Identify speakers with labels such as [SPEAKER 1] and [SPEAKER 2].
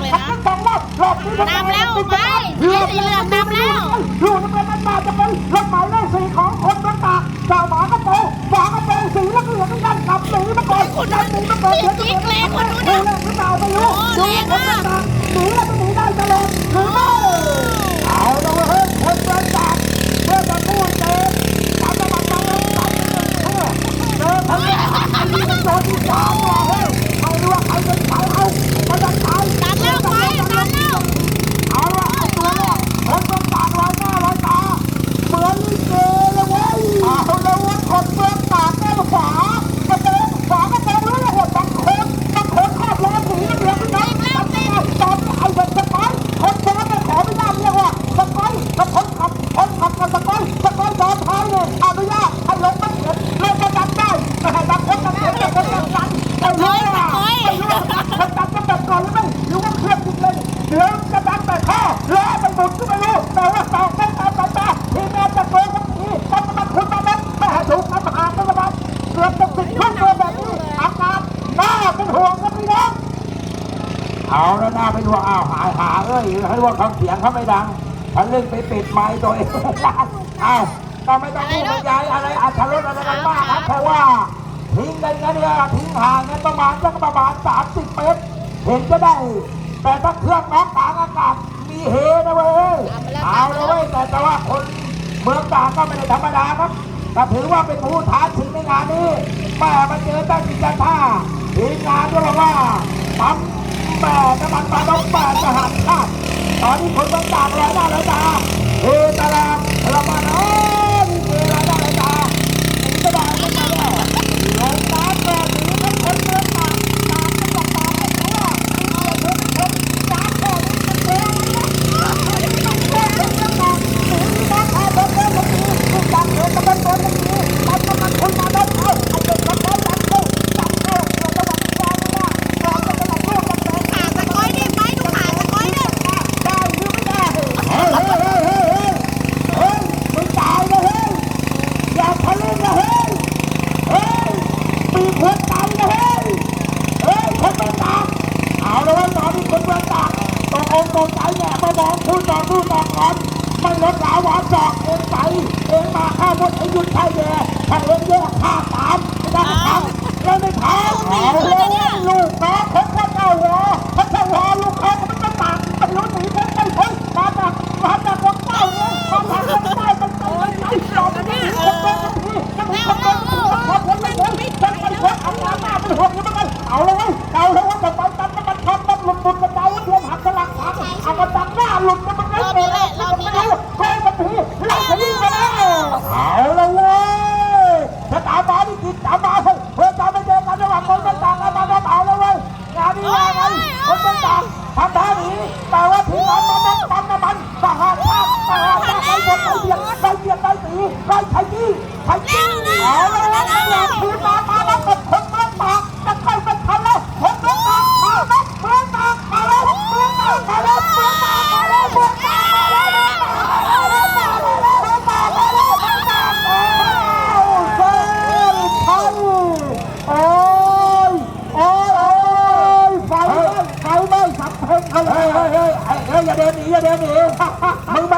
[SPEAKER 1] เลยนะสองรอบรอบนี้ำแล้วไปไอ้สีเหลืองนำแล้วลูกน้เป็นน้นมาจะเป็นรถหมายเลขสี่ของคนรักตาจ่าหมากระโปงหมากระโปงสีเหลืองเหลืองกันกับสีมาก่อนคนนั้นสีมาก่อนเหดี๋ยวจะเป็นคนนู้น ยให้ว่าเขาเสียงเขาไม่ดังฉันเล่นไปปิดไมค์ตัวเองอ้าวก็ไม่ต้องพูดบรรยายอะไรอัธรสอะไรกันมากครับเพราะว่าทิ้งกันเนี่ยทิ้งห่างกันประมาณสักประมาณ30เมตรเห็นจะได้ แต่ถ้าเครื่องน็อกกลางอากาศมีเฮนะเว้ย
[SPEAKER 2] เอาเลยเว้ย
[SPEAKER 1] แต่แต่ว่าคนเมืองตากก็ไม่ได้ธรรมดาครับแต่ถือว่าเป็นผู้ท้าชิงในงานนี้แม่มาเจอตั้งจิตท่าทีมงานก็บอกว่าปั๊มแม่น้ำมันปลาต้องแปดจะหักคาด ตอนนี้คนเมืองตากร้อยหน้าร้วจ้าเฮตาลามันโอ้นี่เฮร้อยหน้าร้อยตาผมจะบอกให้กันว่าลงน้ำแบบนี้ทั้งคนเมืองตากตากจังหวัดตากเพราะว่ามีเพื่อนคนน้ำแบบนี้มันเร็วนะ
[SPEAKER 2] ต้องเร็วต้อง
[SPEAKER 1] เร็วนะหรือน้ำแพ้เดินเร็วมันดีทุกอย่างเดินกำลังตัวมันดีมันกำลังคนมาได้เอาไอ้เด็กมันได้ดังเข้าดังเข้าเราจะมาแก้ไม่ได้เราจะมาลูกมันเลย ขาสะก้อยได้ไหมดูขาสะก้อยได้ ได้หรือไม่ได้เฮ้ยเฮ้ยเฮ้ยเฮ้ยเฮ้ยมึงตายนะเฮ้ยอย่าทะลึ่งนะเฮ้ยเฮ้ยปีเพื่อนตายนะเฮ้ยเฮ้ยคนเมืองตากเอาเลยว่าตอนนี้คนเมืองตากตกองตกใจแหน่มามอง พูดต่อพูดต่อก่อนไม่ลดหลาหวานดอกเองไปเองมาข้าบนไอ้ยุทธชัยแย่ถ้าเองแย่ข้าตามไม่ได้ทำเราไม่ทำเอาเลย
[SPEAKER 3] 两米一两
[SPEAKER 1] 米哈哈横板